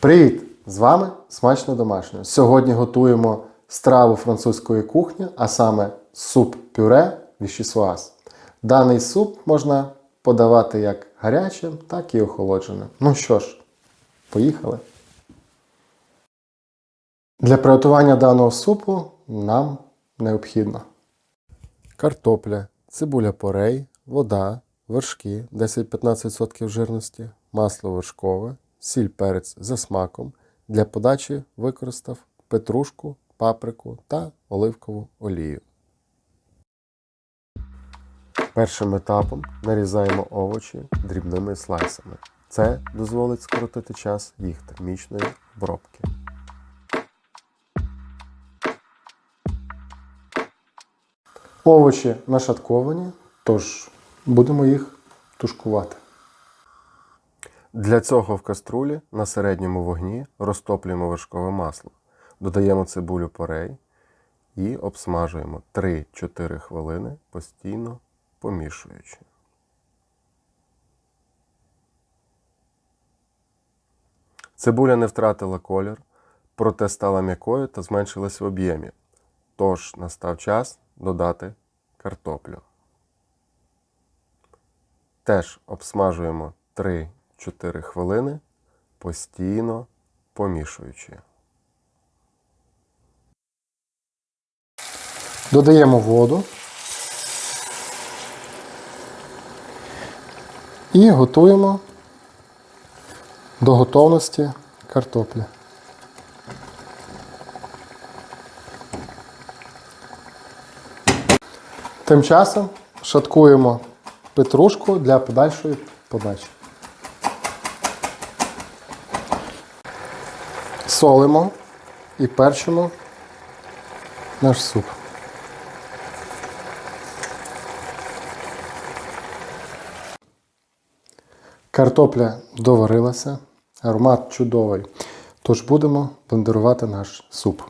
Привіт! З вами смачно домашньо. Сьогодні готуємо страву французької кухні, а саме суп-пюре вішісуаз. Даний суп можна подавати як гарячим, так і охолодженим. Ну що ж, поїхали. Для приготування даного супу нам необхідно картопля, цибуля порей, вода, вершки 10-15% жирності, масло вершкове, сіль перець за смаком. Для подачі використав петрушку, паприку та оливкову олію. Першим етапом нарізаємо овочі дрібними слайсами. Це дозволить скоротити час їх термічної обробки. Овочі нашатковані, тож будемо їх тушкувати. Для цього в каструлі на середньому вогні розтоплюємо вершкове масло, додаємо цибулю порей і обсмажуємо 3-4 хвилини, постійно помішуючи. Цибуля не втратила колір, проте стала м'якою та зменшилась в об'ємі. Тож настав час додати картоплю. Теж обсмажуємо 3-4 хвилини, постійно помішуючи. Додаємо воду і готуємо до готовності картоплі. Тим часом шаткуємо петрушку для подальшої подачі. Солимо і перчимо наш суп. Картопля доварилася, аромат чудовий. Тож будемо блендерувати наш суп.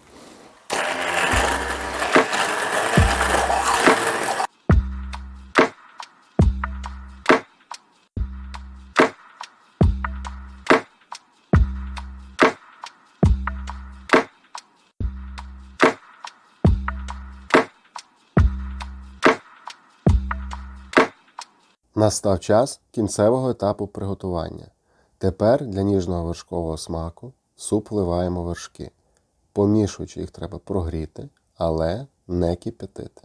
Настав час кінцевого етапу приготування. Тепер для ніжного вершкового смаку суп вливаємо вершки. Помішуючи їх треба прогріти, але не кипятити.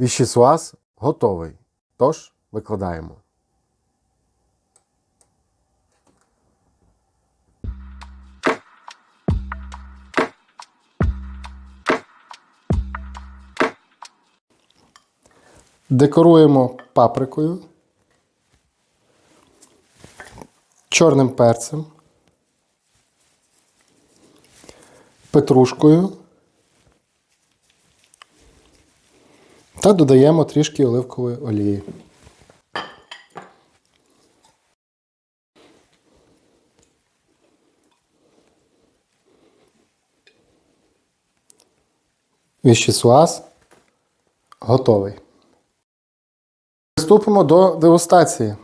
Віщісуаз готовий. Тож викладаємо. Декоруємо паприкою, чорним перцем, петрушкою та додаємо трішки оливкової олії. Віщісуаз готовий. Приступимо до дегустації.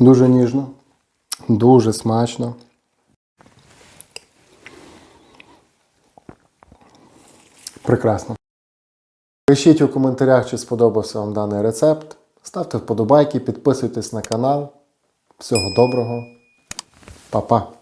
Дуже ніжно, дуже смачно. Прекрасно. Пишіть у коментарях, чи сподобався вам даний рецепт. Ставте вподобайки, підписуйтесь на канал. Всього доброго. Па-па!